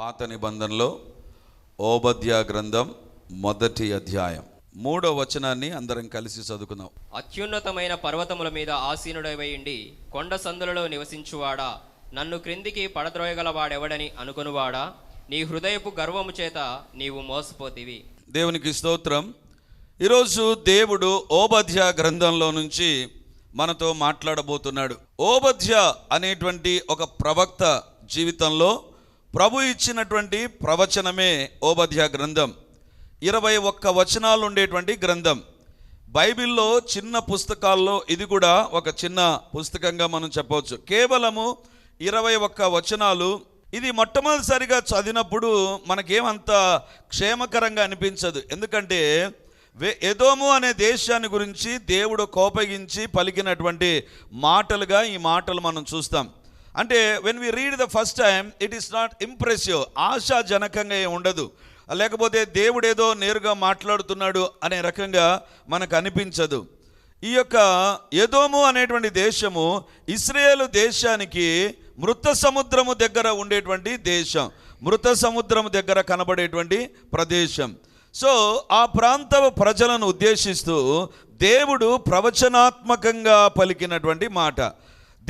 పాత నిబంధనలో ఓబద్య గ్రంథం మొదటి అధ్యాయం. మూడో వచనాన్ని అందరం కలిసి చదువుకుందాం. అత్యున్నతమైన పర్వతముల మీద ఆసీనుడైవయుండి కొండ సందులలో నివసించువాడా? నన్ను క్రిందికి పడద్రోయగలవాడెవడని అనుకొనువాడా? నీ హృదయపు గర్వము చేత నీవు మోసపోతివి. దేవునికి స్తోత్రం. ఈరోజు దేవుడు ఓబధ్య గ్రంథంలో నుంచి మనతో మాట్లాడబోతున్నాడు. ఓబధ్య అనేటువంటి ఒక ప్రవక్త జీవితంలో ప్రభు ఇచ్చినటువంటి ప్రవచనమే ఓబధ్య గ్రంథం. ఇరవై ఒక్క వచనాలు ఉండేటువంటి గ్రంథం. బైబిల్లో చిన్న పుస్తకాల్లో ఇది కూడా ఒక చిన్న పుస్తకంగా మనం చెప్పవచ్చు. కేవలము ఇరవై ఒక్క వచనాలు. ఇది మొట్టమొదటిసారిగా చదివినప్పుడు మనకేమంత క్షేమకరంగా అనిపించదు. ఎందుకంటే వే- ఎదోము అనే దేశాన్ని గురించి దేవుడు కోపగించి పలికినటువంటి మాటలుగా ఈ మాటలు మనం చూస్తాం. అంటే when we read the first time it is not impressive ఆశాజనకంగా ఏం ఉండదు. లేకపోతే దేవుడేదో నేరుగా మాట్లాడుతున్నాడు అనే రకంగా మనకు అనిపించదు. ఈ యొక్క ఎదోము అనేటువంటి దేశము ఇస్రాయేల్ దేశానికి మృత సముద్రము దగ్గర ఉండేటువంటి దేశం. మృత సముద్రము దగ్గర కనబడేటువంటి ప్రదేశం. సో ఆ ప్రాంత ప్రజలను ఉద్దేశిస్తూ దేవుడు ప్రవచనాత్మకంగా పలికినటువంటి మాట.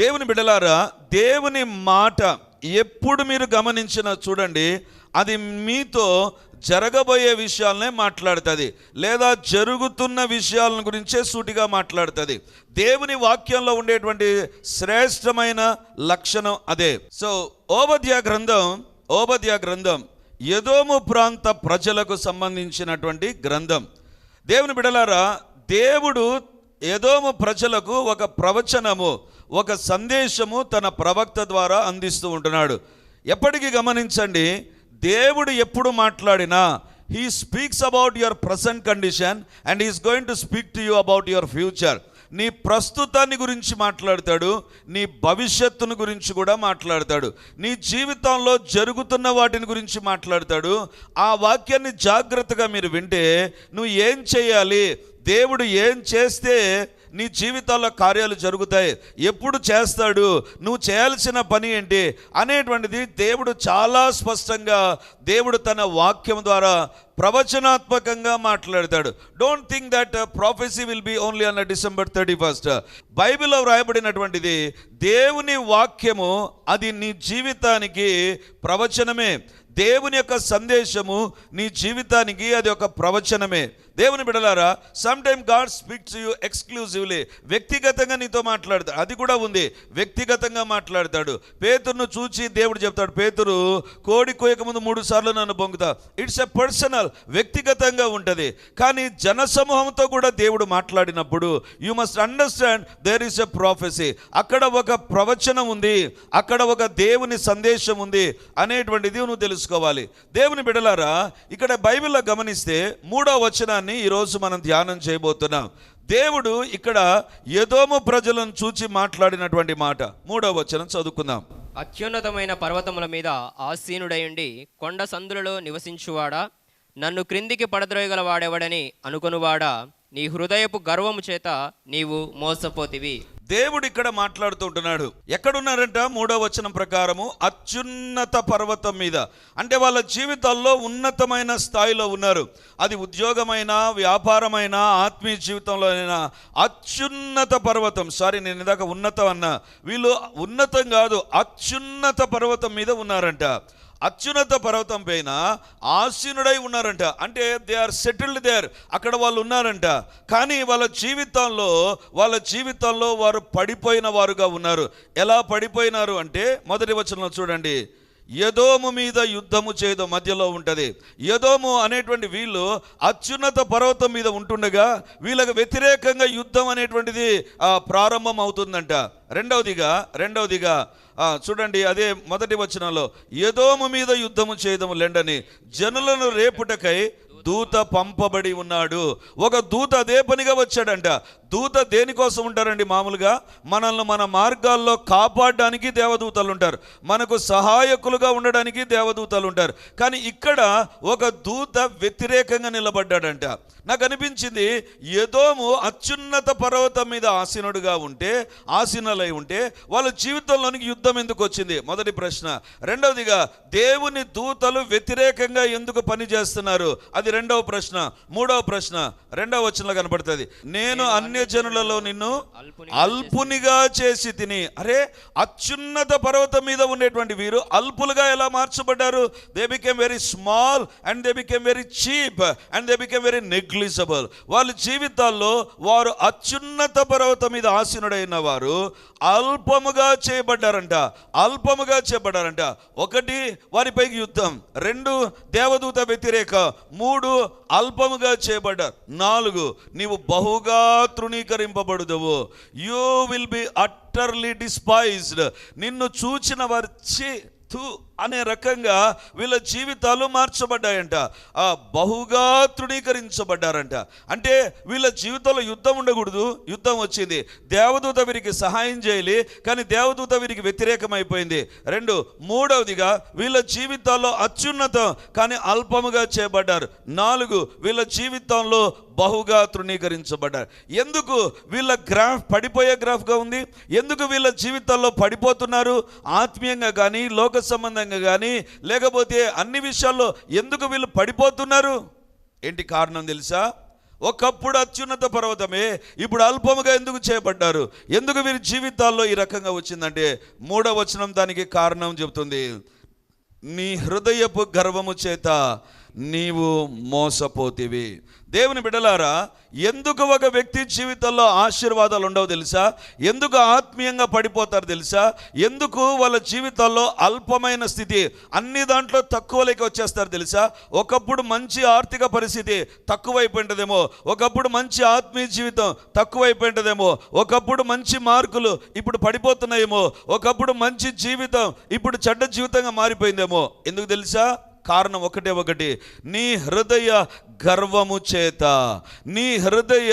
దేవుని బిడలారా దేవుని మాట ఎప్పుడు మీరు గమనించిన చూడండి అది మీతో జరగబోయే విషయాలనే మాట్లాడుతుంది లేదా జరుగుతున్న విషయాలను గురించే సూటిగా మాట్లాడుతుంది. దేవుని వాక్యంలో ఉండేటువంటి శ్రేష్టమైన లక్షణం అదే. సో ఓబద్య గ్రంథం ఓబద్య గ్రంథం యదోము ప్రాంత ప్రజలకు సంబంధించినటువంటి గ్రంథం. దేవుని బిడలారా దేవుడు ఎదోము ప్రజలకు ఒక ప్రవచనము ఒక సందేశము తన ప్రవక్త ద్వారా అందిస్తూ ఉంటున్నాడు. ఎప్పటికీ గమనించండి దేవుడు ఎప్పుడు మాట్లాడినా he speaks about your present condition and is going to speak to you about your future నీ ప్రస్తుతాన్ని గురించి మాట్లాడతాడు నీ భవిష్యత్తును గురించి కూడా మాట్లాడతాడు. నీ జీవితంలో జరుగుతున్న వాటిని గురించి మాట్లాడతాడు. ఆ వాక్యాన్ని జాగ్రత్తగా మీరు వింటే నువ్వు ఏం చేయాలి దేవుడు ఏం చేస్తే నీ జీవితాల్లో కార్యాలు జరుగుతాయి. ఎప్పుడు చేస్తాడు? నువ్వు చేయాల్సిన పని ఏంటి? అనేటువంటిది దేవుడు చాలా స్పష్టంగా దేవుడు తన వాక్యం ద్వారా ప్రవచనాత్మకంగా మాట్లాడతాడు. Don't think that prophecy will be only అన్న డిసెంబర్ థర్టీ ఫస్ట్ బైబిల్లో వ్రాయబడినటువంటిది దేవుని వాక్యము అది నీ జీవితానికి ప్రవచనమే. దేవుని యొక్క సందేశము నీ జీవితానికి అది ఒక ప్రవచనమే. దేవుని బిడలారా some time God speaks you exclusively వ్యక్తిగతంగా నీతో మాట్లాడతాడు అది కూడా ఉంది. వ్యక్తిగతంగా మాట్లాడతాడు. పేతురును చూచి దేవుడు చెప్తాడు పేతురు కోడి కోయక ముందు మూడు సార్లు నన్ను పొంగుతా. ఇట్స్ ఎ పర్సనల్ వ్యక్తిగతంగా ఉంటుంది. కానీ జనసమూహంతో కూడా దేవుడు మాట్లాడినప్పుడు you must understand there is a prophecy అక్కడ ఒక ప్రవచనం ఉంది. అక్కడ ఒక దేవుని సందేశం ఉంది అనేటువంటిది నువ్వు తెలుసుకోవాలి. దేవుని బిడలారా ఇక్కడ బైబిల్లో గమనిస్తే మూడో వచనాన్ని ఈరోజు మనం ధ్యానం చేయబోతున్నాం. దేవుడు ఇక్కడ యదోము ప్రజలను చూచి మాట్లాడినటువంటి మాట. మూడో వచనం చదువుకుందాం. అత్యున్నతమైన పర్వతముల మీద ఆసీనుడయుండి కొండ సందులలో నివసించువాడా? నన్ను క్రిందికి పడద్రోయగలవాడెవడని అనుకొనువాడా? నీ హృదయపు గర్వము చేత నీవు మోసపోతివి. దేవుడు ఇక్కడ మాట్లాడుతూ ఉంటున్నాడు. ఎక్కడున్నారంట? మూడో వచనం ప్రకారము అత్యున్నత పర్వతం మీద. అంటే వాళ్ళ జీవితాల్లో ఉన్నతమైన స్థాయిలో ఉన్నారు. అది ఉద్యోగమైన వ్యాపారమైన ఆత్మీయ జీవితంలోనైనా అత్యున్నత పర్వతం. సారీ నేను ఇందాక ఉన్నతం అన్నా. వీళ్ళు ఉన్నతం కాదు అత్యున్నత పర్వతం మీద ఉన్నారంట. అత్యున్నత పర్వతం పైన ఆసీనుడై ఉన్నారంట. అంటే దే ఆర్ సెటిల్డ్ దేర్ అక్కడ వాళ్ళు ఉన్నారంట. కానీ వాళ్ళ జీవితంలో వాళ్ళ జీవితంలో వారు పడిపోయిన వారుగా ఉన్నారు. ఎలా పడిపోయినారు అంటే మొదటి వచనంలో చూడండి. యదోము మీద యుద్ధము చేయదు మధ్యలో ఉంటుంది. యదోము అనేటువంటి వీళ్ళు అత్యున్నత పర్వతం మీద ఉంటుండగా వీళ్ళకి వ్యతిరేకంగా యుద్ధం అనేటువంటిది ప్రారంభం అవుతుందంట రెండవదిగా రెండవదిగా చూడండి అదే మొదటి వచనంలో ఏదోము మీద యుద్ధము చేయదము లెండని జనులను రేపుటకై దూత పంపబడి ఉన్నాడు. ఒక దూత అదే పనిగా వచ్చాడంట. దూత దేనికోసం ఉంటారండి మామూలుగా? మనల్ని మన మార్గాల్లో కాపాడడానికి దేవదూతలు ఉంటారు. మనకు సహాయకులుగా ఉండడానికి దేవదూతలు ఉంటారు. కానీ ఇక్కడ ఒక దూత వ్యతిరేకంగా నిలబడ్డాడంట. నాకు అనిపించింది ఏదోము అత్యున్నత పర్వతం మీద ఆసీనుడుగా ఉంటే ఆసీనులై ఉంటే వాళ్ళ జీవితంలోనికి యుద్ధం ఎందుకు వచ్చింది? మొదటి ప్రశ్న. రెండవదిగా దేవుని దూతలు వ్యతిరేకంగా ఎందుకు పని చేస్తున్నారు? అది రెండవ ప్రశ్న. మూడవ ప్రశ్న. రెండవ వచనంలో కనబడుతుంది నేను అన్య జనులలో నిన్ను అల్పుని అల్పునిగా చేసి తిని. అరే అత్యున్నత పర్వతం మీద ఉండేటువంటి వీరు అల్పులుగా ఎలా మార్చబడ్డారు? They became very small and they became very cheap and they became very negligible వాళ్ళ జీవితాల్లో వారు అత్యున్నత పర్వతం మీద ఆసీనుడైన వారు అల్పముగా చేయబడ్డారంట. అల్పముగా చేయబడ్డారంట. ఒకటి వారిపైకి యుద్ధం. రెండు దేవదూత వ్యతిరేక. మూడు అల్పముగా చేయబడ్డారు. నాలుగు నీవు బహుగా తృణీకరింపబడుదవు. You will be utterly despised నిన్ను చూచిన వారు ఛీ తు అనే రకంగా వీళ్ళ జీవితాలు మార్చబడ్డాయంట. ఆ బహుగా తృణీకరించబడ్డారంట. అంటే వీళ్ళ జీవితంలో యుద్ధం ఉండకూడదు. యుద్ధం వచ్చింది. దేవదూత వీరికి సహాయం చేయాలి. కానీ దేవదూత వీరికి వ్యతిరేకమైపోయింది. రెండు మూడవదిగా వీళ్ళ జీవితాల్లో అత్యున్నతం కానీ అల్పముగా చేయబడ్డారు. నాలుగు వీళ్ళ జీవితంలో బహుగా తృణీకరించబడ్డారు. ఎందుకు వీళ్ళ గ్రాఫ్ పడిపోయే గ్రాఫ్గా ఉంది? ఎందుకు వీళ్ళ జీవితాల్లో పడిపోతున్నారు? ఆత్మీయంగా కానీ లోక సంబంధంగా కానీ లేకపోతే అన్ని విషయాల్లో ఎందుకు వీళ్ళు పడిపోతున్నారు? ఏంటి కారణం తెలుసా? ఒకప్పుడు అత్యున్నత పర్వతమే ఇప్పుడు అల్పముగా ఎందుకు చేయబడ్డారు? ఎందుకు వీరి జీవితాల్లో ఈ రకంగా వచ్చిందంటే మూడవ వచనం దానికి కారణం చెబుతుంది. నీ హృదయపు గర్వము చేత నీవు మోసపోతివి. దేవుని బిడలారా ఎందుకు ఒక వ్యక్తి జీవితంలో ఆశీర్వాదాలు ఉండవు తెలుసా? ఎందుకు ఆత్మీయంగా పడిపోతారు తెలుసా? ఎందుకు వాళ్ళ జీవితాల్లో అల్పమైన స్థితి అన్ని దాంట్లో తక్కువలోకి వచ్చేస్తారు తెలుసా? ఒకప్పుడు మంచి ఆర్థిక పరిస్థితి తక్కువైపోయింటదేమో ఒకప్పుడు మంచి ఆత్మీయ జీవితం తక్కువైపోయింటదేమో ఒకప్పుడు మంచి మార్కులు ఇప్పుడు పడిపోతున్నాయేమో ఒకప్పుడు మంచి జీవితం ఇప్పుడు చెడ్డ జీవితంగా మారిపోయిందేమో. ఎందుకు తెలుసా? కారణం ఒకటే ఒకటి నీ హృదయ గర్వము చేత నీ హృదయ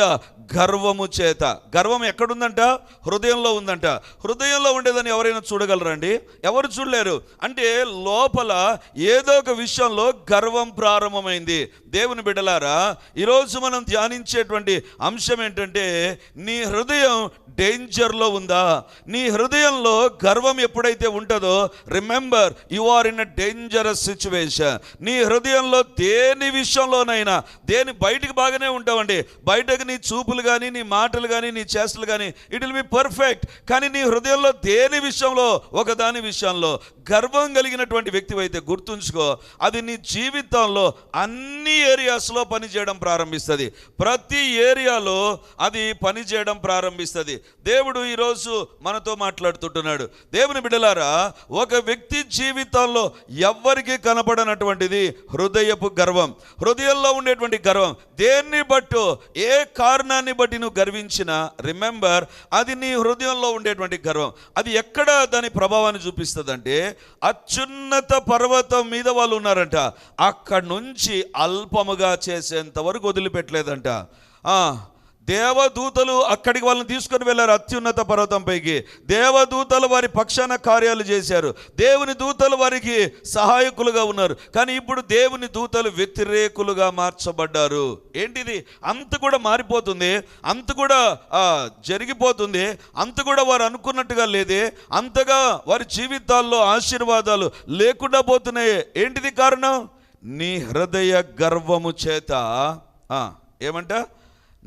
గర్వము చేత. గర్వం ఎక్కడుందంట? హృదయంలో ఉందంట. హృదయంలో ఉండేదని ఎవరైనా చూడగలరండి? ఎవరు చూడలేరు? అంటే లోపల ఏదో ఒక విషయంలో గర్వం ప్రారంభమైంది. దేవుని బిడ్డలారా ఈరోజు మనం ధ్యానించేటువంటి అంశం ఏంటంటే నీ హృదయం డేంజర్లో ఉందా? నీ హృదయంలో గర్వం ఎప్పుడైతే ఉంటుందో remember you are in a dangerous situation నీ హృదయంలో దేని విషయంలోనైనా దేని బయటికి బాగానే ఉంటావండి? బయటకు నీ చూపులు కానీ నీ మాటలు కానీ నీ చేష్టలు కానీ ఇట్ విల్ బి పర్ఫెక్ట్ కానీ నీ హృదయంలో దేని విషయంలో? ఒకదాని విషయంలో. గర్వం కలిగినటువంటి వ్యక్తి అయితే గుర్తుంచుకో అది నీ జీవితంలో అన్ని ఏరియాస్లో పనిచేయడం ప్రారంభిస్తుంది. ప్రతి ఏరియాలో అది పనిచేయడం ప్రారంభిస్తుంది. దేవుడు ఈరోజు మనతో మాట్లాడుతుంటున్నాడు. దేవుని బిడలారా ఒక వ్యక్తి జీవితంలో ఎవ్వరికి కనపడనటువంటిది హృదయపు గర్వం. హృదయంలో ఉండేటువంటి గర్వం. దేన్ని బట్టు ఏ కారణాన్ని బట్టి నువ్వు గర్వించిన రిమెంబర్ అది నీ హృదయంలో ఉండేటువంటి గర్వం. అది ఎక్కడ దాని ప్రభావాన్ని చూపిస్తుందంటే అత్యున్నత పర్వతం మీద వాళ్ళు ఉన్నారంట. అక్కడి నుంచి అల్పముగా చేసేంత వరకు వదిలిపెట్టలేదంట. ఆ, దేవదూతలు అక్కడికి వాళ్ళని తీసుకొని వెళ్ళారు అత్యున్నత పర్వతంపైకి దేవదూతలు వారి పక్షాన కార్యాలు చేశారు. దేవుని దూతలు వారికి సహాయకులుగా ఉన్నారు. కానీ ఇప్పుడు దేవుని దూతలు వ్యతిరేకులుగా మార్చబడ్డారు. ఏంటిది? అంత కూడా మారిపోతుంది. అంత కూడా జరిగిపోతుంది. అంత కూడా వారు అనుకున్నట్టుగా లేదే. అంతగా వారి జీవితాల్లో ఆశీర్వాదాలు లేకుండా పోతున్నాయి. ఏంటిది కారణం? నీ హృదయ గర్వము చేత. ఏమంటా ఏమంట?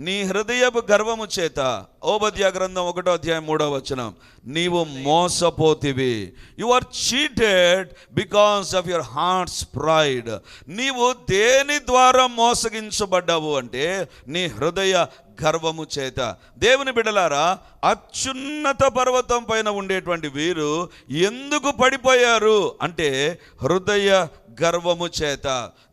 నీ హృదయపు గర్వము చేత ఓబద్య గ్రంథం ఒకటో అధ్యాయం మూడో వచనం నీవు మోసపోతివి. You are cheated because of your heart's pride నీవు దేని ద్వారా మోసగించబడ్డావు అంటే నీ హృదయ గర్వము చేత. దేవుని బిడలారా అత్యున్నత పర్వతం పైన ఉండేటువంటి వీరు ఎందుకు పడిపోయారు అంటే హృదయ గర్వము చేత.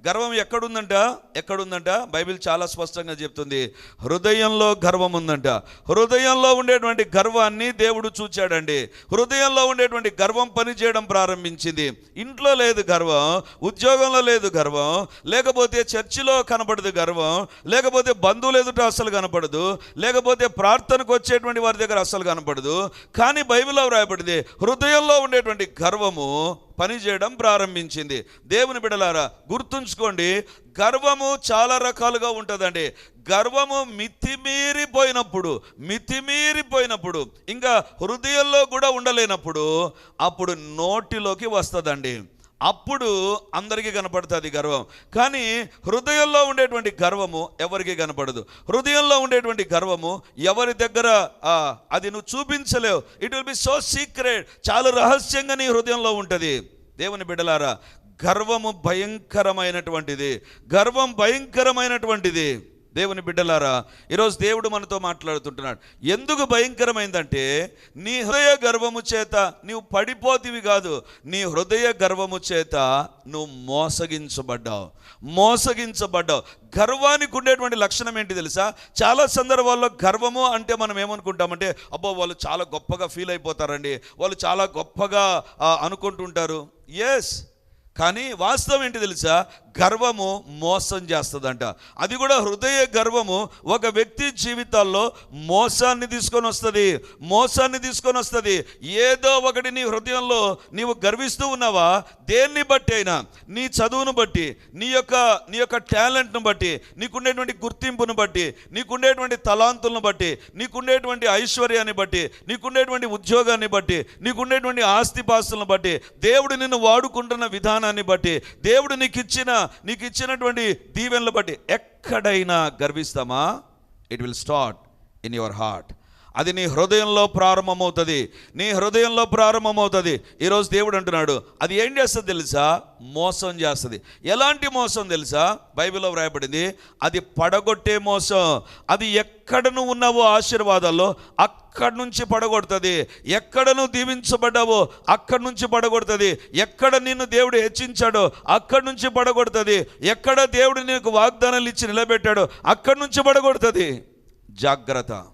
గర్వం ఎక్కడుందంట? ఎక్కడుందంట? బైబిల్ చాలా స్పష్టంగా చెప్తుంది. హృదయంలో గర్వం ఉందంట హృదయంలో ఉండేటువంటి గర్వాన్ని దేవుడు చూచాడండి. హృదయంలో ఉండేటువంటి గర్వం పనిచేయడం ప్రారంభించింది. ఇంట్లో లేదు గర్వం ఉద్యోగంలో లేదు గర్వం లేకపోతే చర్చిలో కనపడదు గర్వం లేకపోతే బంధువులు ఎదుట అసలు కనపడదు లేకపోతే ప్రార్థనకు వచ్చేటువంటి వారి దగ్గర అస్సలు కనపడదు. కానీ బైబిల్లో వ్రాయబడింది హృదయంలో ఉండేటువంటి గర్వము పనిచేయడం ప్రారంభించింది. దేవుని బిడలారా గుర్తుంచుకోండి గర్వము చాలా రకాలుగా ఉంటుందండి. గర్వము మితిమీరిపోయినప్పుడు మితిమీరిపోయినప్పుడు ఇంకా హృదయంలో కూడా ఉండలేనప్పుడు అప్పుడు నోటిలోకి వస్తుందండి. అప్పుడు అందరికీ కనపడుతుంది గర్వం. కానీ హృదయంలో ఉండేటువంటి గర్వము ఎవరికి కనపడదు. హృదయంలో ఉండేటువంటి గర్వము ఎవరి దగ్గర అది నువ్వు చూపించలేవు. It will be so secret చాలా రహస్యంగా నీ హృదయంలో ఉంటుంది. దేవుని బిడ్డలారా గర్వము భయంకరమైనటువంటిది. గర్వం భయంకరమైనటువంటిది. దేవుని బిడ్డలారా ఈరోజు దేవుడు మనతో మాట్లాడుతుంటున్నాడు. ఎందుకు భయంకరమైందంటే నీ హృదయ గర్వము చేత నీవు పడిపోతివి కాదు నీ హృదయ గర్వము చేత నువ్వు మోసగించబడ్డావు. మోసగించబడ్డావు. గర్వానికి ఉండేటువంటి లక్షణం ఏంటి తెలుసా? చాలా సందర్భాల్లో గర్వము అంటే మనం ఏమనుకుంటామంటే అబ్బో వాళ్ళు చాలా గొప్పగా ఫీల్ అయిపోతారండి వాళ్ళు చాలా గొప్పగా అనుకుంటుంటారు. ఎస్ కానీ వాస్తవం ఏంటి తెలుసా? గర్వము మోసం చేస్తుందంట. అది కూడా హృదయ గర్వము. ఒక వ్యక్తి జీవితాల్లో మోసాన్ని తీసుకొని వస్తుంది మోసాన్ని తీసుకొని వస్తుంది. ఏదో ఒకటి నీ హృదయంలో నీవు గర్విస్తూ ఉన్నావా? దేన్ని బట్టి అయినా నీ చదువును బట్టి నీ యొక్క నీ యొక్క టాలెంట్ను బట్టి నీకుండేటువంటి గుర్తింపును బట్టి నీకుండేటువంటి తలాంతులను బట్టి నీకుండేటువంటి ఐశ్వర్యాన్ని బట్టి నీకుండేటువంటి ఉద్యోగాన్ని బట్టి నీకుండేటువంటి ఆస్తిపాస్తులను బట్టి దేవుడు నిన్ను వాడుకుంటున్న విధానాన్ని బట్టి దేవుడు నీకు ఇచ్చిన నీకు ఇచ్చినటువంటి దీవెనలు బట్టి ఎక్కడైనా గర్విస్తామా? It will start in your heart అది నీ హృదయంలో ప్రారంభమవుతుంది. నీ హృదయంలో ప్రారంభమవుతుంది. ఈరోజు దేవుడు అంటున్నాడు అది ఏం చేస్తుంది తెలుసా? మోసం చేస్తుంది. ఎలాంటి మోసం తెలుసా? బైబిల్లో వ్రాయబడింది అది పడగొట్టే మోసం. అది ఎక్కడ నువ్వు ఉన్నావో ఆశీర్వాదాల్లో అక్కడి నుంచి పడగొడుతుంది. ఎక్కడ నువ్వు దీవించబడ్డావో అక్కడి నుంచి పడగొడుతుంది. ఎక్కడ నిన్ను దేవుడు హెచ్చించాడో అక్కడి నుంచి పడగొడుతుంది. ఎక్కడ దేవుడు నీకు వాగ్దానాలు ఇచ్చి నిలబెట్టాడో అక్కడి నుంచి పడగొడుతుంది. జాగ్రత్త.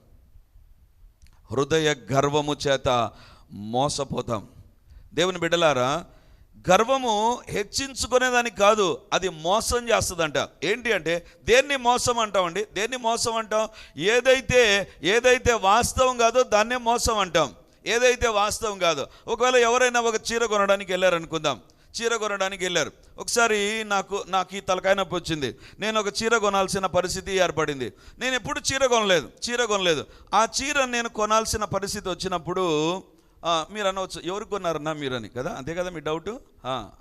హృదయ గర్వము చేత మోసపోతాం. దేవుని బిడ్డలారా గర్వము హెచ్చించుకునేదానికి కాదు అది మోసం చేస్తుందంట. ఏంటి అంటే దేన్ని మోసం అంటామండి? దేన్ని మోసం అంటాం? ఏదైతే ఏదైతే వాస్తవం కాదో దాన్నే మోసం అంటాం. ఏదైతే వాస్తవం కాదు ఒకవేళ ఎవరైనా ఒక చీర కొనడానికి వెళ్ళారనుకుందాం. చీర కొనడానికి వెళ్ళారు. ఒకసారి నాకు నాకు ఈ తలకాయ నొప్పి వచ్చింది. నేను ఒక చీర కొనాల్సిన పరిస్థితి ఏర్పడింది. నేను ఎప్పుడు చీర కొనలేదు చీర కొనలేదు. ఆ చీర నేను కొనాల్సిన పరిస్థితి వచ్చినప్పుడు మీరు అనవచ్చు ఎవరికి కొన్నారన్నా మీరని కదా? అంతే కదా మీ డౌట్?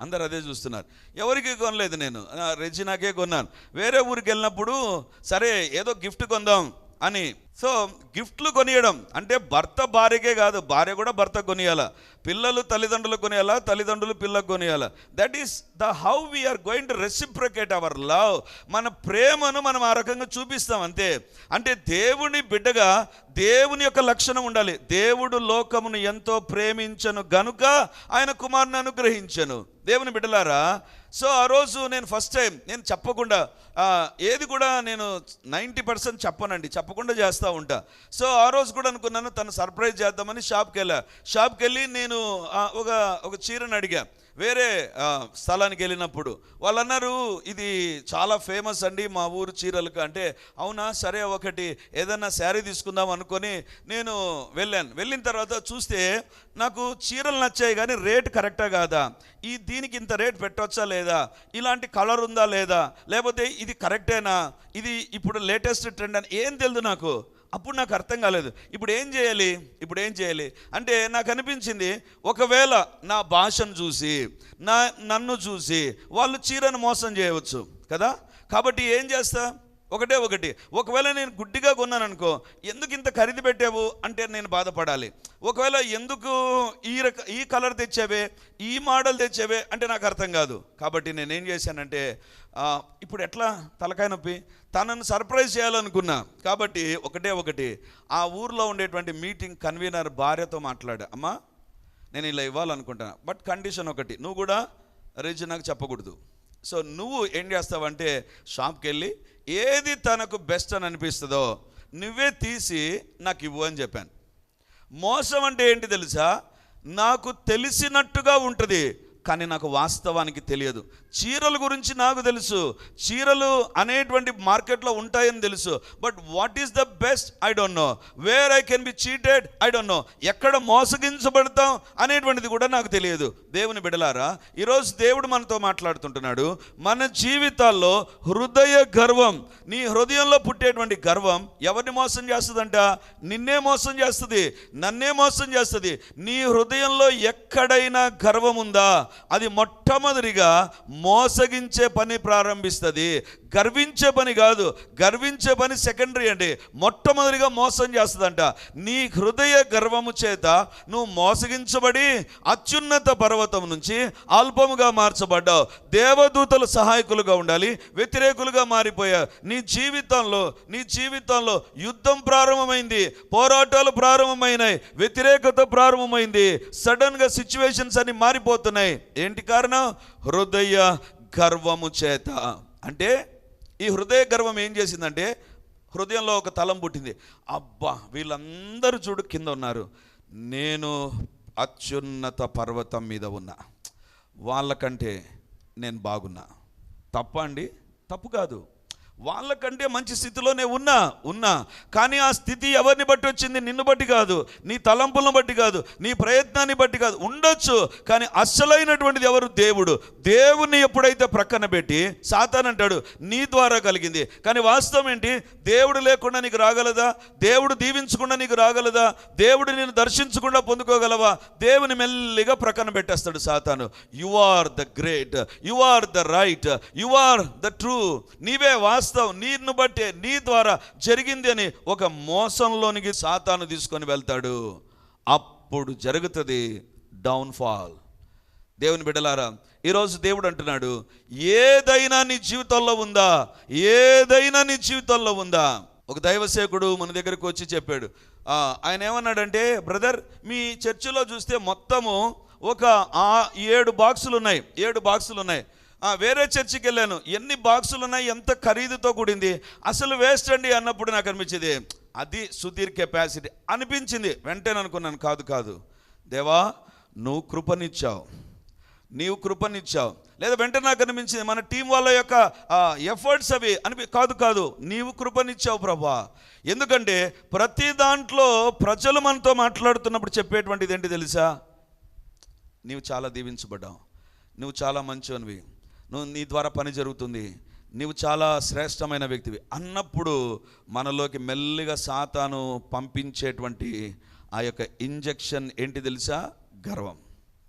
అందరు అదే చూస్తున్నారు. ఎవరికి కొనలేదు నేను? రెజినాకే కొన్నాను. వేరే ఊరికి వెళ్ళినప్పుడు సరే ఏదో గిఫ్ట్ కొందాం అని. సో గిఫ్ట్లు కొనియడం అంటే భర్త భార్యకే కాదు భార్య కూడా భర్త కొనియాల? పిల్లలు తల్లిదండ్రులు కొనియాలా? తల్లిదండ్రులు పిల్లకు కొనియాల? That is the how we are going to reciprocate our love మన ప్రేమను మనం ఆ రకంగా చూపిస్తాం అంతే. అంటే దేవుని బిడ్డగా దేవుని యొక్క లక్షణం ఉండాలి. దేవుడు లోకమును ఎంతో ప్రేమించను గనుక ఆయన కుమారుని అనుగ్రహించను. దేవుని బిడ్డలారా సో ఆ రోజు నేను ఫస్ట్ టైం నేను చెప్పకుండా ఏది కూడా నేను నైంటీ పర్సెంట్ చెప్పనండి చెప్పకుండా చేస్తూ ఉంటా. సో ఆ రోజు కూడా అనుకున్నాను తను సర్ప్రైజ్ చేద్దామని షాప్కి వెళ్ళా. షాప్కి వెళ్ళి నేను ఒక ఒక చీరను అడిగా. వేరే స్థలానికి వెళ్ళినప్పుడు వాళ్ళు అన్నారు ఇది చాలా ఫేమస్ అండి మా ఊరు చీరలకు. అంటే అవునా సరే ఒకటి ఏదైనా శారీ తీసుకుందాం అనుకొని నేను వెళ్ళాను. వెళ్ళిన తర్వాత చూస్తే నాకు చీరలు నచ్చాయి కానీ రేట్ కరెక్టా కాదా? ఈ దీనికి ఇంత రేట్ పెట్టవచ్చా లేదా? ఇలాంటి కలర్ ఉందా లేదా? లేకపోతే ఇది కరెక్టేనా? ఇది ఇప్పుడు లేటెస్ట్ ట్రెండ్ అని ఏం తెలియదు నాకు. అప్పుడు నాకు అర్థం కాలేదు. ఇప్పుడు ఏం చేయాలి? ఇప్పుడు ఏం చేయాలి? అంటే నాకు అనిపించింది ఒకవేళ నా భాషను చూసి నా నన్ను చూసి వాళ్ళు చీరను మోసం చేయవచ్చు కదా? కాబట్టి ఏం చేస్తా? ఒకటే ఒకటి. ఒకవేళ నేను గుడ్డిగా కొన్నాను అనుకో ఎందుకు ఇంత ఖరీదు పెట్టావు? అంటే నేను బాధపడాలి. ఒకవేళ ఎందుకు ఈ రక ఈ కలర్ తెచ్చావే? ఈ మోడల్ తెచ్చావే? అంటే నాకు అర్థం కాదు. కాబట్టి నేనేం చేశానంటే ఇప్పుడు ఎట్లా? తలకాయ నొప్పి. తనను సర్ప్రైజ్ చేయాలనుకున్నా. కాబట్టి ఒకటే ఒకటి. ఆ ఊర్లో ఉండేటువంటి మీటింగ్ కన్వీనర్ భార్యతో మాట్లాడా అమ్మా నేను ఇలా ఇవ్వాలనుకుంటున్నా. బట్ కండిషన్ ఒకటి. నువ్వు కూడా రీజన్ నాకు చెప్పకూడదు. సో నువ్వు ఏం చేస్తావంటే షాప్కి వెళ్ళి ఏది తనకు బెస్ట్ అని అనిపిస్తుందో నువ్వే తీసి నాకు ఇవ్వు అని చెప్పాను. మోసం అంటే ఏంటి తెలుసా? నాకు తెలిసినట్టుగా ఉంటుంది. కానీ నాకు వాస్తవానికి తెలియదు. చీరల గురించి నాకు తెలుసు. చీరలు అనేటువంటి మార్కెట్లో ఉంటాయని తెలుసు. But what is the best I don't know where I can be cheated I don't know ఎక్కడ మోసగించబడతాం అనేటువంటిది కూడా నాకు తెలియదు. దేవుని బిడలారా ఈరోజు దేవుడు మనతో మాట్లాడుతుంటున్నాడు. మన జీవితాల్లో హృదయ గర్వం నీ హృదయంలో పుట్టేటువంటి గర్వం ఎవరిని మోసం చేస్తుందంట? నిన్నే మోసం చేస్తుంది. నన్నే మోసం చేస్తుంది. నీ హృదయంలో ఎక్కడైనా గర్వం ఉందా? అది మొట్టమొదటిగా మోసగించే పని ప్రారంభిస్తుంది. గర్వించే పని కాదు గర్వించే పని సెకండరీ అండి. మొట్టమొదటిగా మోసం చేస్తుందంట. నీ హృదయ గర్వము చేత నువ్వు మోసగించబడి అత్యున్నత పర్వతం నుంచి అల్పముగా మార్చబడ్డావు. దేవదూతలు సహాయకులుగా ఉండాలి వ్యతిరేకులుగా మారిపోయావు నీ జీవితంలో నీ జీవితంలో యుద్ధం ప్రారంభమైంది పోరాటాలు ప్రారంభమైనాయి వ్యతిరేకత ప్రారంభమైంది. సడన్గా సిచ్యువేషన్స్ అన్ని మారిపోతున్నాయి. ఏంటి కారణం? హృదయ గర్వము చేత. అంటే ఈ హృదయ గర్వం ఏం చేసిందంటే హృదయంలో ఒక తలం పుట్టింది. అబ్బా వీళ్ళందరూ చూడు కింద ఉన్నారు. నేను అత్యున్నత పర్వతం మీద ఉన్నా. వాళ్ళకంటే నేను బాగున్నా. తప్ప అండి? తప్పు కాదు. వాళ్ళకంటే మంచి స్థితిలోనే ఉన్నా ఉన్నా. కానీ ఆ స్థితి ఎవరిని బట్టి వచ్చింది? నిన్ను బట్టి కాదు. నీ తలంపులను బట్టి కాదు. నీ ప్రయత్నాన్ని బట్టి కాదు. ఉండొచ్చు కానీ అస్సలైనటువంటిది ఎవరు? దేవుడు. దేవుణ్ణి ఎప్పుడైతే ప్రక్కన పెట్టి సాతాన్ అంటాడు నీ ద్వారా కలిగింది. కానీ వాస్తవం ఏంటి? దేవుడు లేకుండా నీకు రాగలదా? దేవుడు దీవించకుండా నీకు రాగలదా? దేవుడు నేను దర్శించకుండా పొందుకోగలవా? దేవుని మెల్లిగా ప్రక్కన పెట్టేస్తాడు సాతాను. You are the great you are the right you are the true నీవే వాస్తవం. నీను బట్టే నీ ద్వారా జరిగింది అని ఒక మోసంలోనికి సాతాను తీసుకొని వెళ్తాడు. అప్పుడు జరుగుతుంది డౌన్ఫాల్ దేవుని బిడ్డలారా ఈరోజు దేవుడు అంటున్నాడు ఏదైనా నీ జీవితంలో ఉందా? ఏదైనా నీ జీవితంలో ఉందా? ఒక దైవసేకుడు మన దగ్గరకు వచ్చి చెప్పాడు. ఆ, ఆయన ఏమన్నాడంటే బ్రదర్ మీ చర్చిలో చూస్తే మొత్తము ఒక ఆ ఏడు బాక్సులు ఉన్నాయి ఏడు బాక్సులు ఉన్నాయి వేరే చర్చికి వెళ్ళాను. ఎన్ని బాక్సులు ఉన్నాయి ఎంత ఖరీదుతో కూడింది. అసలు వేస్ట్ అండి అన్నప్పుడు నాకు అనిపించింది అది సుధీర్ కెపాసిటీ అనిపించింది. వెంటనే అనుకున్నాను కాదు కాదు. దేవా నువ్వు కృపనిచ్చావు. నీవు కృపనిచ్చావు. లేదా వెంటనే నాకు అనిపించింది మన టీం వాళ్ళ యొక్క ఎఫర్ట్స్ అవి అనిపి కాదు కాదు. నీవు కృపనిచ్చావు ప్రభా. ఎందుకంటే ప్రతి దాంట్లో ప్రజలు మనతో మాట్లాడుతున్నప్పుడు చెప్పేటువంటిది ఏంటి తెలుసా? నీవు చాలా దీవించబడ్డావు. నువ్వు చాలా మంచివనివి. నువ్వు నీ ద్వారా పని జరుగుతుంది. నీవు చాలా శ్రేష్టమైన వ్యక్తివి. అన్నప్పుడు మనలోకి మెల్లిగా సాతాను పంపించేటువంటి ఆ యొక్క ఇంజెక్షన్ ఏంటి తెలుసా? గర్వం.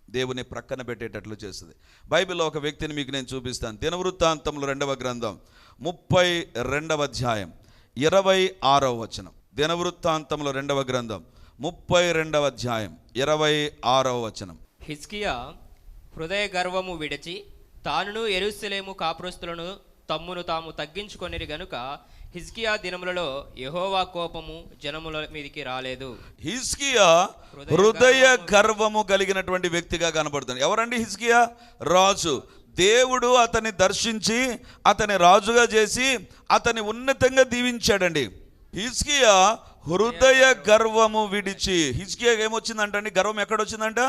దేవుని ప్రక్కన పెట్టేటట్లు చేస్తుంది. బైబిల్లో ఒక వ్యక్తిని మీకు నేను చూపిస్తాను. దినవృత్తాంతంలో రెండవ గ్రంథం ముప్పై రెండవ అధ్యాయం ఇరవై ఆరవ వచనం. దినవృత్తాంతంలో రెండవ గ్రంథం ముప్పై రెండవ అధ్యాయం ఇరవై ఆరవ వచనం. హిస్కియా హృదయ గర్వము విడిచి తానును ఎరుసలేము కాపురస్తులను తమ్మును తాము తగ్గించుకొనిరి గనుక హిజ్కియా దినములలో యెహోవా కోపము జనముల మీదికి రాలేదు. హిజ్కియా హృదయ గర్వము. కలిగినటువంటి వ్యక్తిగా కనబడుతుంది ఎవరండి హిజ్కియా? రాజు. దేవుడు అతన్ని దర్శించి అతని రాజుగా చేసి అతని ఉన్నతంగా దీవించాడండి. హిజ్కియా హృదయ గర్వము విడిచి హిజ్కియా ఏమొచ్చిందంటండి? గర్వం ఎక్కడొచ్చిందంట?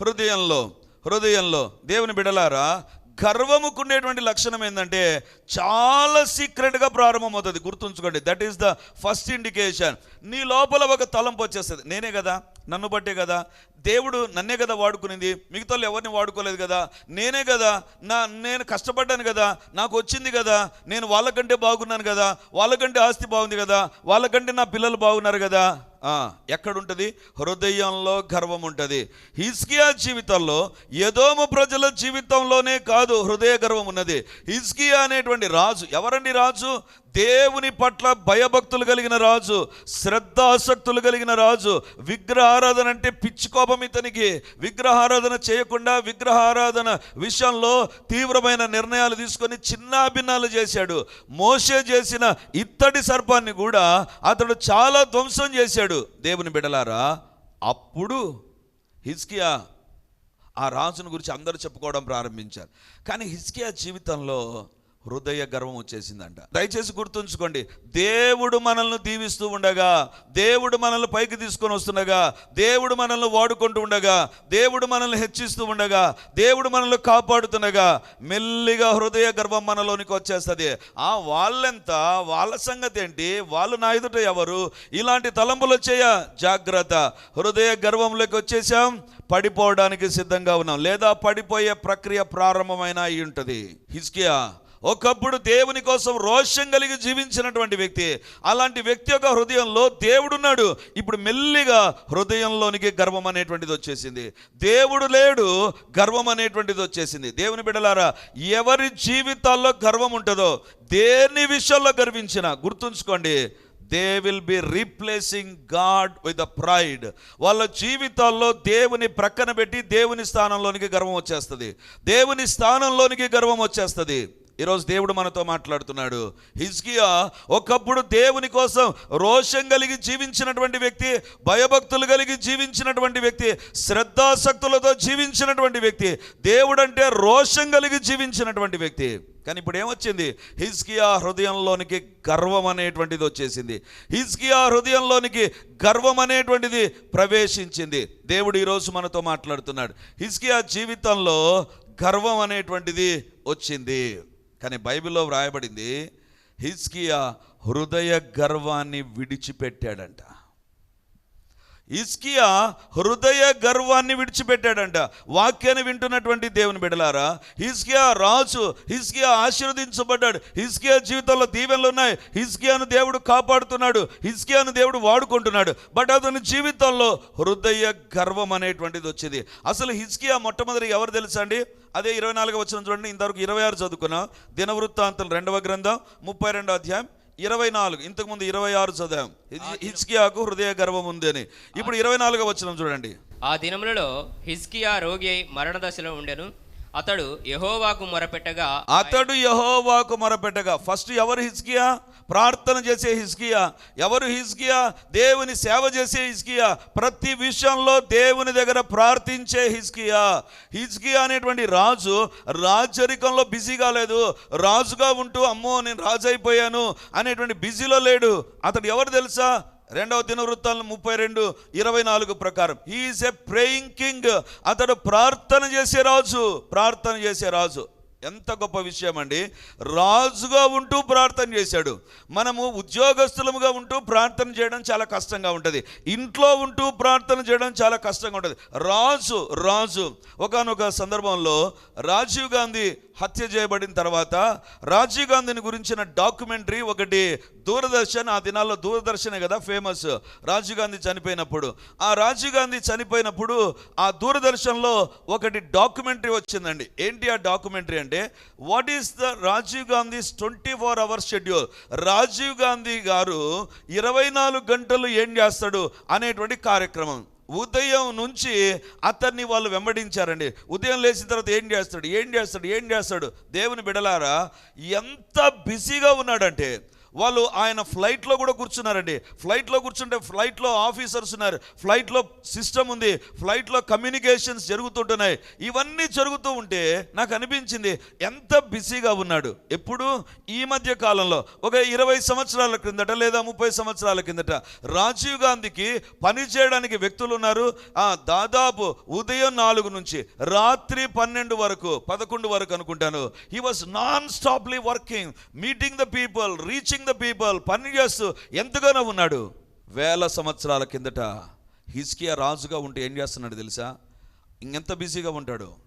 హృదయంలో. హృదయంలో. దేవుని బిడలారా గర్వముకునేటువంటి లక్షణం ఏంటంటే చాలా సీక్రెట్గా ప్రారంభమవుతుంది. గుర్తుంచుకోండి that is the first indication నీ లోపల ఒక తలంపు వచ్చేస్తుంది. నేనే కదా? నన్ను బట్టే కదా? దేవుడు నన్నే కదా వాడుకునేది మిగతా ఎవరిని వాడుకోలేదు కదా? నేనే కదా నా నేను కష్టపడ్డాను కదా నాకు వచ్చింది కదా నేను వాళ్ళకంటే బాగున్నాను కదా వాళ్ళకంటే ఆస్తి బాగుంది కదా వాళ్ళకంటే నా పిల్లలు బాగున్నారు కదా? ఆ, ఎక్కడుంటుంది? హృదయంలో గర్వం ఉంటుంది హిస్కియా జీవితంలో యదోము ప్రజల జీవితంలోనే కాదు హృదయ గర్వం ఉన్నది హిస్కియా అనేటువంటి రాజు ఎవరండి రాజు? దేవుని పట్ల భయభక్తులు కలిగిన రాజు శ్రద్ధాసక్తులు కలిగిన రాజు విగ్రహారాధన అంటే పిచ్చి కోపం ఇతనికి విగ్రహారాధన చేయకుండా విగ్రహారాధన విషయంలో తీవ్రమైన నిర్ణయాలు తీసుకొని చిన్నాభిన్నాలు చేశాడు. మోసే చేసిన ఇత్తడి సర్పాన్ని కూడా అతడు చాలా ధ్వంసం చేశాడు. దేవుని బిడలారా అప్పుడు హిజ్కియా ఆ రాజును గురించి అందరూ చెప్పుకోవడం ప్రారంభించారు. కానీ హిజ్కియా జీవితంలో హృదయ గర్వం వచ్చేసిందంట. దయచేసి గుర్తుంచుకోండి దేవుడు మనల్ని దీవిస్తూ ఉండగా దేవుడు మనల్ని పైకి తీసుకొని వస్తుండగా దేవుడు మనల్ని వాడుకుంటూ ఉండగా దేవుడు మనల్ని హెచ్చిస్తూ ఉండగా దేవుడు మనల్ని కాపాడుతుండగా మెల్లిగా హృదయ గర్వం మనలోనికి వచ్చేస్తుంది. ఆ వాళ్ళెంత? వాళ్ళ సంగతి ఏంటి? వాళ్ళు నా ఎదుట ఎవరు? ఇలాంటి తలంపులు వచ్చేయ జాగ్రత్త. హృదయ గర్వంలోకి వచ్చేసాం పడిపోవడానికి సిద్ధంగా ఉన్నాం. లేదా పడిపోయే ప్రక్రియ ప్రారంభమైన అయి ఉంటుంది. హిస్కియా ఒకప్పుడు దేవుని కోసం రోషం కలిగి జీవించినటువంటి వ్యక్తి అలాంటి వ్యక్తి యొక్క హృదయంలో దేవుడున్నాడు. ఇప్పుడు మెల్లిగా హృదయంలోనికి గర్వం అనేటువంటిది వచ్చేసింది. దేవుడు లేడు గర్వం అనేటువంటిది వచ్చేసింది. దేవుని బిడ్డలారా ఎవరి జీవితాల్లో గర్వం ఉంటుందో దేని విషయంలో గర్వించినా గుర్తుంచుకోండి they will be replacing God with the pride వాళ్ళ జీవితాల్లో దేవుని ప్రక్కన పెట్టి దేవుని స్థానంలోనికి గర్వం వచ్చేస్తుంది. దేవుని స్థానంలోనికి గర్వం వచ్చేస్తుంది. ఈరోజు దేవుడు మనతో మాట్లాడుతున్నాడు. హిజ్కియా ఒకప్పుడు దేవుని కోసం రోషం కలిగి జీవించినటువంటి వ్యక్తి భయభక్తులు కలిగి జీవించినటువంటి వ్యక్తి శ్రద్ధాసక్తులతో జీవించినటువంటి వ్యక్తి దేవుడంటే రోషం కలిగి జీవించినటువంటి వ్యక్తి. కానీ ఇప్పుడు ఏమొచ్చింది? హిజ్కియా హృదయంలోనికి గర్వం అనేటువంటిది వచ్చేసింది. హిజ్కియా హృదయంలోనికి గర్వం అనేటువంటిది ప్రవేశించింది. దేవుడు ఈరోజు మనతో మాట్లాడుతున్నాడు. హిజ్కియా జీవితంలో గర్వం అనేటువంటిది వచ్చింది. కానీ బైబిల్లో వ్రాయబడింది హిజ్కియా హృదయ గర్వాన్ని విడిచిపెట్టాడంట. ఇస్కియా హృదయ గర్వాన్ని విడిచిపెట్టాడంట. వాక్యాన్ని వింటున్నటువంటి దేవుని బిడలారా హిస్కియా రాజు హిస్కియా ఆశీర్వదించబడ్డాడు. హిస్కియా జీవితంలో దీవెనలు ఉన్నాయి. హిస్కియాను దేవుడు కాపాడుతున్నాడు. హిస్కియాను దేవుడు వాడుకుంటున్నాడు. బట్ అతని జీవితంలో హృదయ గర్వం అనేటువంటిది వచ్చింది. అసలు హిస్కియా మొట్టమొదటి ఎవరు తెలుసా అండి? అదే ఇరవై నాలుగు వచ్చిన చూడండి. ఇంతవరకు ఇరవై ఆరు చదువుకున్నాం. దినవృత్తాంతం రెండవ గ్రంథం ముప్పై రెండో అధ్యాయం ఇరవై నాలుగు ఇంతకుముందు ఇరవై ఆరు చదివాం. హిజ్- హిజ్కియాకు హృదయ గర్వం ఉంది అని. ఇప్పుడు ఇరవై నాలుగో వచ్చిన చూడండి. ఆ దినములలో హిజ్కియా రోగి అయి మరణ దశలో ఉండెను. అతడు యహోవాకు మొరపెట్టగా అతడు యహోవాకు మొరపెట్టగా. ఫస్ట్ ఎవరు హిజ్కియా? ప్రార్థన చేసే హిజ్కియా. ఎవరు హిజ్కియా? దేవుని సేవ చేసే హిజ్కియా. ప్రతి విషయంలో దేవుని దగ్గర ప్రార్థించే హిజ్కియా. హిజ్కియా అనేటువంటి రాజు రాజరికంలో బిజీగా లేదు. రాజుగా ఉంటూ అమ్మో నేను రాజు అయిపోయాను అనేటువంటి బిజీలో లేడు. అతడు ఎవరు తెలుసా? రెండవ దినవృత్తాలను ముప్పై రెండు ఇరవై నాలుగు ప్రకారం. ఈజ్ ఎ ప్రేయింగ్ కింగ్ అతడు ప్రార్థన చేసే రాజు ప్రార్థన చేసే రాజు. ఎంత గొప్ప విషయం అండి. రాజుగా ఉంటూ ప్రార్థన చేశాడు. మనము ఉద్యోగస్తులముగా ఉంటూ ప్రార్థన చేయడం చాలా కష్టంగా ఉంటుంది. ఇంట్లో ఉంటూ ప్రార్థన చేయడం చాలా కష్టంగా ఉంటుంది. రాజు రాజు. ఒకానొక సందర్భంలో రాజీవ్ గాంధీ హత్య చేయబడిన తర్వాత రాజీవ్ గాంధీని గురించిన డాక్యుమెంటరీ ఒకటి దూరదర్శన్ ఆ దినాల్లో దూరదర్శనే కదా ఫేమస్. రాజీవ్ గాంధీ చనిపోయినప్పుడు. ఆ రాజీవ్ గాంధీ చనిపోయినప్పుడు ఆ దూరదర్శన్లో ఒకటి డాక్యుమెంటరీ వచ్చిందండి. ఏంటి ఆ డాక్యుమెంటరీ అంటే what is the Rajiv Gandhi's twenty four hours schedule Rajiv Gandhi గారు ఇరవై నాలుగు గంటలు ఏం చేస్తాడు? అనేటువంటి కార్యక్రమం. ఉదయం నుంచి అతన్ని వాళ్ళు వెంబడించారండి. ఉదయం లేచిన తర్వాత ఏం చేస్తాడు? ఏం చేస్తాడు? ఏం చేస్తాడు? దేవుని బిడలారా ఎంత బిజీగా ఉన్నాడంటే వాళ్ళు ఆయన ఫ్లైట్లో కూడా కూర్చున్నారండి. ఫ్లైట్లో కూర్చుంటే ఫ్లైట్లో ఆఫీసర్స్ ఉన్నారు. ఫ్లైట్లో సిస్టమ్ ఉంది. ఫ్లైట్లో కమ్యూనికేషన్స్ జరుగుతుంటున్నాయి. ఇవన్నీ జరుగుతూ ఉంటే నాకు అనిపించింది ఎంత బిజీగా ఉన్నాడు. ఎప్పుడు? ఈ మధ్య కాలంలో. ఒక ఇరవై సంవత్సరాల క్రిందట లేదా ముప్పై సంవత్సరాల కిందట రాజీవ్ గాంధీకి పని చేయడానికి వ్యక్తులు ఉన్నారు. ఆ దాదాపు ఉదయం నాలుగు నుంచి రాత్రి పన్నెండు వరకు పదకొండు వరకు అనుకుంటాను. He was non stoply working meeting the people reaching the people పని చేస్తూ ఎంతగానో ఉన్నాడు. వేల సంవత్సరాల కిందట హిస్కియా రాజుగా ఉంటే ఏం చేస్తున్నాడు తెలుసా? ఇంకెంత బిజీగా ఉంటాడు?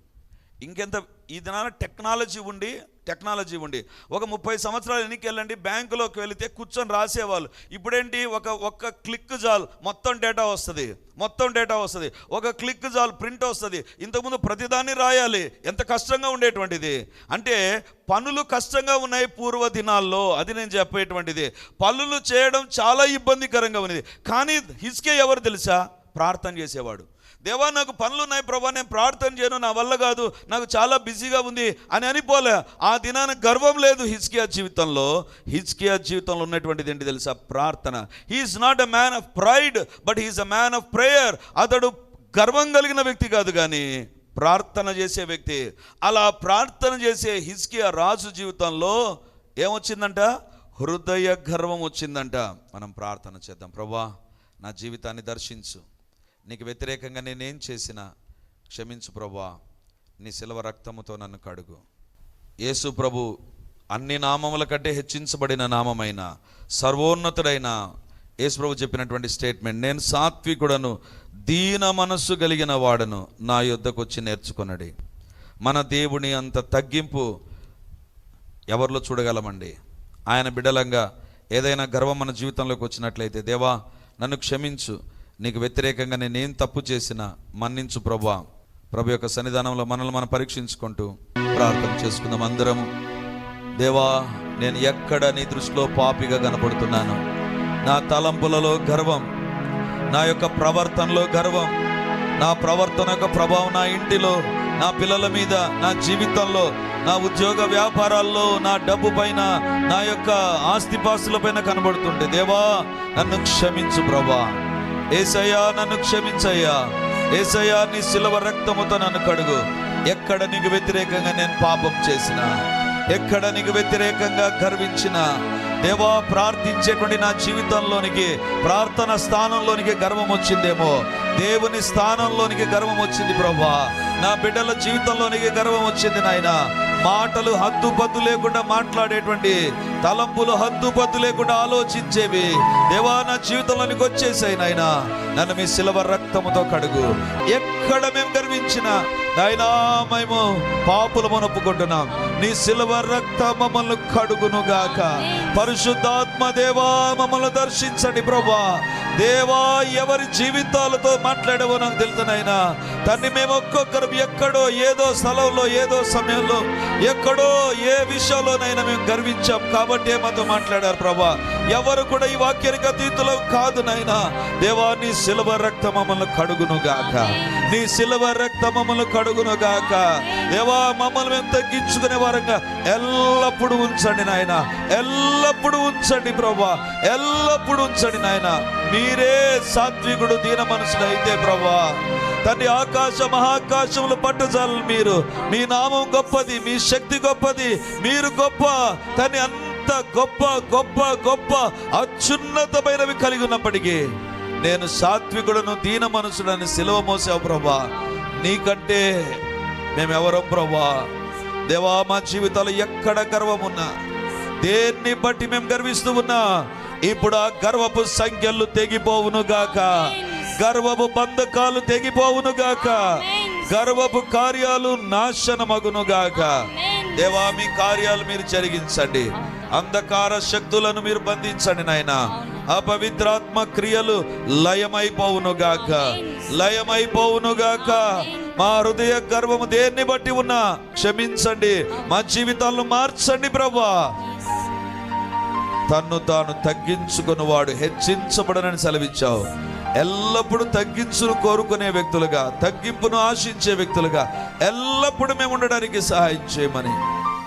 ఇంకెంత ఈ దినాన టెక్నాలజీ ఉండి టెక్నాలజీ ఉండి ఒక ముప్పై సంవత్సరాలు ఎన్నికెళ్ళండి బ్యాంకులోకి వెళితే కూర్చొని రాసేవాళ్ళు. ఇప్పుడేంటి ఒక ఒక్క క్లిక్ జాల్ మొత్తం డేటా వస్తుంది మొత్తం డేటా వస్తుంది. ఒక క్లిక్ జాల్ ప్రింట్ వస్తుంది. ఇంతకుముందు ప్రతిదాన్ని రాయాలి ఎంత కష్టంగా ఉండేటువంటిది. అంటే పనులు కష్టంగా ఉన్నాయి పూర్వ దినాల్లో అది నేను చెప్పేటువంటిది. పనులు చేయడం చాలా ఇబ్బందికరంగా ఉన్నది. కానీ హిస్కే ఎవరు తెలుసా? ప్రార్థన చేసేవాడు. దేవా నాకు పనులు ఉన్నాయి ప్రభా నేను ప్రార్థన చేయను నా వల్ల కాదు నాకు చాలా బిజీగా ఉంది అని అనిపోలే. ఆ దినాన గర్వం లేదు హిజ్కియా జీవితంలో. హిజ్కియా జీవితంలో ఉన్నటువంటిది ఏంటి తెలుసా? ప్రార్థన. He is not a man of pride but he is a man of prayer అతడు గర్వం కలిగిన వ్యక్తి కాదు కానీ ప్రార్థన చేసే వ్యక్తి. అలా ప్రార్థన చేసే హిజ్కియా రాజు జీవితంలో ఏమొచ్చిందంట? హృదయ గర్వం వచ్చిందంట. మనం ప్రార్థన చేద్దాం. ప్రభా నా జీవితాన్ని దర్శించు. నీకు వ్యతిరేకంగా నేనేం చేసినా క్షమించు ప్రభా నీ శిలవ రక్తముతో నన్ను కడుగు. యేసు ప్రభు అన్ని నామముల కంటే హెచ్చించబడిన నామమైన సర్వోన్నతుడైన యేసుప్రభు చెప్పినటువంటి స్టేట్మెంట్ నేను సాత్వికుడను దీన మనస్సు కలిగిన వాడను నా యుద్ధకు వచ్చి నేర్చుకొనడి. మన దేవుని అంత తగ్గింపు ఎవరిలో చూడగలమండి? ఆయన బిడలంగా ఏదైనా గర్వం మన జీవితంలోకి వచ్చినట్లయితే దేవా నన్ను క్షమించు. నీకు వ్యతిరేకంగా నేనేం తప్పు చేసినా మన్నించు ప్రభా. ప్రభు యొక్క సన్నిధానంలో మనల్ని మనం పరీక్షించుకుంటూ ప్రార్థన చేసుకుందాం అందరము దేవా నేను ఎక్కడ నీ దృష్టిలో పాపిగా కనపడుతున్నాను? నా తలంపులలో గర్వం నా యొక్క ప్రవర్తనలో గర్వం నా ప్రవర్తన యొక్క ప్రభావం నా ఇంటిలో నా పిల్లల మీద నా జీవితంలో నా ఉద్యోగ వ్యాపారాల్లో నా డబ్బు పైన నా యొక్క ఆస్తిపాస్తుల పైన కనబడుతుంటే దేవా నన్ను క్షమించు ప్రభా. ఏసయ్యా నన్ను క్షమించయ్యా. ఏసయ్యా నీ శిలవ రక్తముతో నన్ను కడుగు. ఎక్కడ నీకు వ్యతిరేకంగా నేను పాపం చేసిన ఎక్కడ నీకు వ్యతిరేకంగా గర్వించిన దేవా ప్రార్థించేటువంటి నా జీవితంలోనికి ప్రార్థన స్థానంలోనికి గర్వం వచ్చిందేమో. దేవుని స్థానంలోనికి గర్వం వచ్చింది ప్రభా. నా బిడ్డల జీవితంలోనికి గర్వం వచ్చింది నాయన. మాటలు హద్దుపద్దు లేకుండా మాట్లాడేటువంటి తలంపులు హద్దుపద్దు లేకుండా ఆలోచించేవి. దేవా నా జీవితంలోనికి వచ్చేసాయి నాయన. నన్ను మీ శిలవ రక్తముతో కడుగు. ఎక్కడ మేము గర్వించిన నాయనా మేము పాపులు మనప్పుకుంటున్నాం నీ శిలవ రక్త మమ్మల్ని కడుగును గాక పరిశుద్ధాత్మ దేవా మమ్మల్ని దర్శించండి ప్రభా. దేవా ఎవరి జీవితాలతో మాట్లాడవో నాకు తెలుసునైనా తన్ని మేము ఒక్కొక్కరు ఎక్కడో ఏదో స్థలంలో ఏదో సమయంలో ఎక్కడో ఏ విషయంలోనైనా మేము గర్వించాం. కాబట్టి మాతో మాట్లాడారు ప్రభా. ఎవరు కూడా ఈ వాక్యానికి అతీతులు కాదు నాయన. దేవాన్ని నీ శిలవ రక్త మమ్మల్ని కడుగును గాక నీ శిలవ రక్త మమ్మల్ని కడుగును గాక దేవా మమ్మల్ని మేము తగ్గించుకునే వారంగా ఎల్లప్పుడూ ఉంచండి నాయన. ఎల్లప్పుడూ ఉంచండి ప్రభా ఎల్లప్పుడూ ఉంచండి నాయన. మీరే సాత్వికుడు దీన మనసులు అయితే ప్రభా తండ్రి ఆకాశ మహాకాశములు పట్టుజాలు మీరు. మీ నామం గొప్పది మీ శక్తి గొప్పది. మీరు గొప్ప తని అంత గొప్ప గొప్ప గొప్ప అత్యున్నతమైనవి కలిగి ఉన్నప్పటికీ నేను సాత్వికుడను దీన మనసుడని సిలువ మోసావు ప్రభా. నీకంటే మేమెవరం ప్రభా? దేవా మా జీవితాలు ఎక్కడ గర్వమున్నా? దేన్ని బట్టి మేము గర్విస్తూ ఉన్నా? ఇప్పుడు ఆ గర్వపు సంఖ్యలు తెగిపోవును గాక. గర్వపు బంధకాలు తెగిపోవును గాక. గర్వపు కార్యాలు నాశనమగును గాక. దేవా మీ కార్యాలు మీరు జరిగించండి. అంధకార శక్తులను మీరు బంధించండి నాయన. అపవిత్రాత్మ క్రియలు లయమైపోవును గాక లయమైపోవును గాక మా హృదయ గర్వము దేన్ని బట్టి ఉన్నా? క్షమించండి. మా జీవితాలను మార్చండి ప్రభా తన్ను తాను తగ్గించుకుని వాడు హెచ్చించబడనని సెలవిచ్చావు. ఎల్లప్పుడూ తగ్గించును కోరుకునే వ్యక్తులుగా తగ్గింపును ఆశించే వ్యక్తులుగా ఎల్లప్పుడూ మేము ఉండడానికి సహాయం చేయమని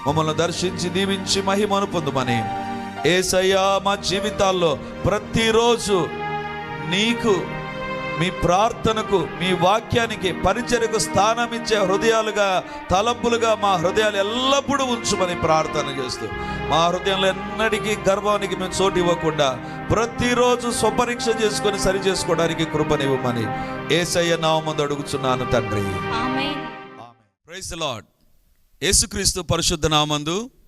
మమ్మల్ని దర్శించి దీవించి మహిమను పొందుమని. ఏసయ్యా మా జీవితాల్లో ప్రతిరోజు నీకు మీ ప్రార్థనకు మీ వాక్యానికి పరిచర్యకు స్థానం ఇచ్చే హృదయాలుగా తలంపులుగా మా హృదయాలు ఎల్లప్పుడూ ఉంచుమని ప్రార్థన చేస్తూ మా హృదయంలో ఎన్నటికీ గర్వానికి మేము చోటు ఇవ్వకుండా ప్రతిరోజు స్వపరీక్ష చేసుకొని సరి చేసుకోవడానికి కృపనివ్వమని ఏసయ్య నామందు అడుగుచున్నాను తండ్రి. ఆమేన్. Praise Lord. యేసుక్రీస్తు పరిశుద్ధ నామందు